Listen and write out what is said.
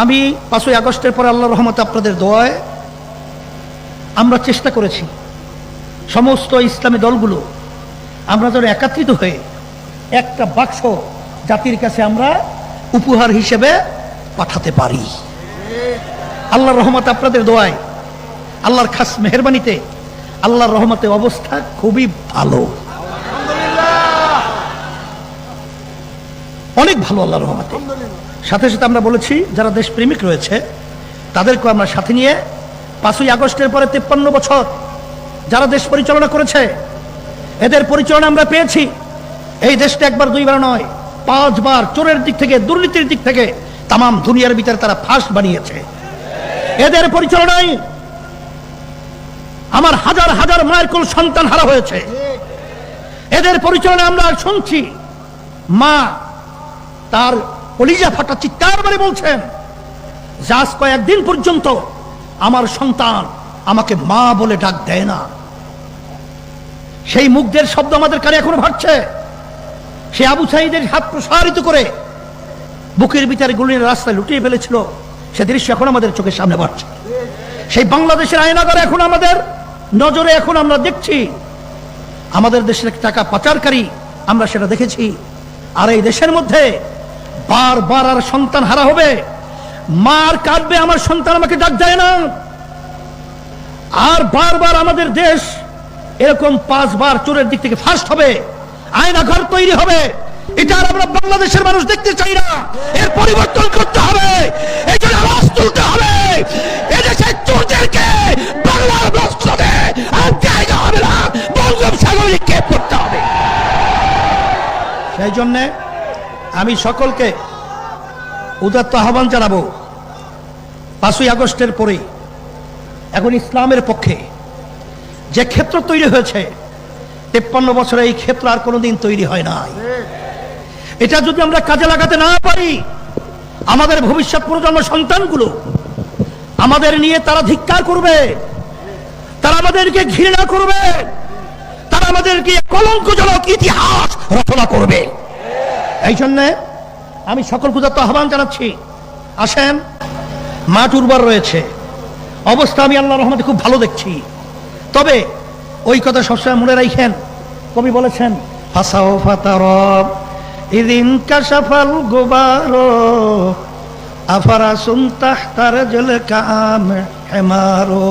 আমি পাঁচই আগস্টের পরে আল্লাহ রহমতে আপনাদের দোয়ায় আমরা চেষ্টা করেছি। সমস্ত ইসলামী দলগুলো আমরা যেন একত্রিত হয়ে একটা বাক্স জাতির কাছে আমরা উপহার হিসেবে পাঠাতে পারি। আল্লাহর রহমতে আপনাদের দোয়ায়, আল্লাহর খাস মেহরবানিতে, আল্লাহর রহমতে অবস্থা খুবই ভালো। অনেক ভালো আল্লাহর রহমতে। সাথে সাথে আমরা বলেছি, যারা দেশপ্রেমিক রয়েছে তাদেরকে আমরা সাথে নিয়ে পাঁচই আগস্টের পরে তেপ্পান্ন বছর যারা দেশ পরিচালনা করেছে, এদের পরিচালনা আমরা পেয়েছি। এই দেশটা একবার দুইবার নয়, পাঁচবার চোরের দিক থেকে, দুর্নীতির দিক থেকে তামাম দুনিয়ার ভিতরে তারা ফাঁস বানিয়েছে। এদের পরিচালনায় আমার হাজার হাজার মায়ের কোল সন্তান হারা হয়েছে। এদের পরিচালনায় আমরা শুনছি, মা তার কলিজা ফাটা চিৎকার মানে বলছেন, যাস কয়েকদিন পর্যন্ত আমার সন্তান আমাকে মা বলে ডাক দেয় না। সেই মুখদের শব্দ আমাদের কানে এখনও ভাবছে সে আবু সাইদের হাত প্রসারিত করে বুকের ভিতরে গুলির রাস্তায় লুটিয়ে ফেলেছিল। সে দৃশ্য এখন আমাদের চোখের সামনে বাড়ছে সেই বাংলাদেশের আয়নাগর এখন আমাদের নজরে এখন আমরা দেখছি। আমাদের দেশের টাকা পাচারকারী আমরা সেটা দেখেছি। আর এই দেশের মধ্যে বারবার আর সন্তান হারা হবে। মার কাটবে আমার সন্তান আমাকে ডাক দেয় না। আর বারবার আমাদের দেশ এরকম পাঁচবার চোরের দিক থেকে ফার্স্ট হবে। আয়না ঘর তৈরি হবে। এটা আর আমরা বাংলাদেশের মানুষ দেখতে চাই না। এর পরিবর্তন করতে হবে। এই জন্য আওয়াজ তুলতে হবে। এদেশের চোরদেরকে বাংলার রাষ্ট্রতে আর জায়গা হবে না। বঙ্গোপসাগর নিক্ষেপ করতে হবে। সেই জন্যে আমি সকলকে উদাত্ত আহ্বান জানাব পাঁচই আগস্টের পরে। এখন ইসলামের পক্ষে যে ক্ষেত্র তৈরি হয়েছে, তেপ্পান্ন বছরে এই ক্ষেত্র আর কোনোদিন তৈরি হয় নাই। এটা যদি আমরা কাজে লাগাতে না পারি, আমাদের ভবিষ্যৎ প্রজন্ম সন্তানগুলো আমাদের নিয়ে তারা ধিক্কার করবে, তারা আমাদেরকে ঘৃণা করবে, তারা আমাদেরকে কলঙ্কজনক ইতিহাস রচনা করবে। এই জন্যে আমি সকল পূজাত্ম আহ্বান জানাচ্ছি। আসেন, মাঠ উর্বর রয়েছে। অবস্থা আমি আল্লাহ রহমতে খুব ভালো দেখছি। তবে ওই কথা সবসময় মনে রাখেন। কবি বলেছেন ফাসাও ফাতারব ইদিন কাশাফাল গোবারো আফারা সুনতাহ তার জল কাম হেমারো।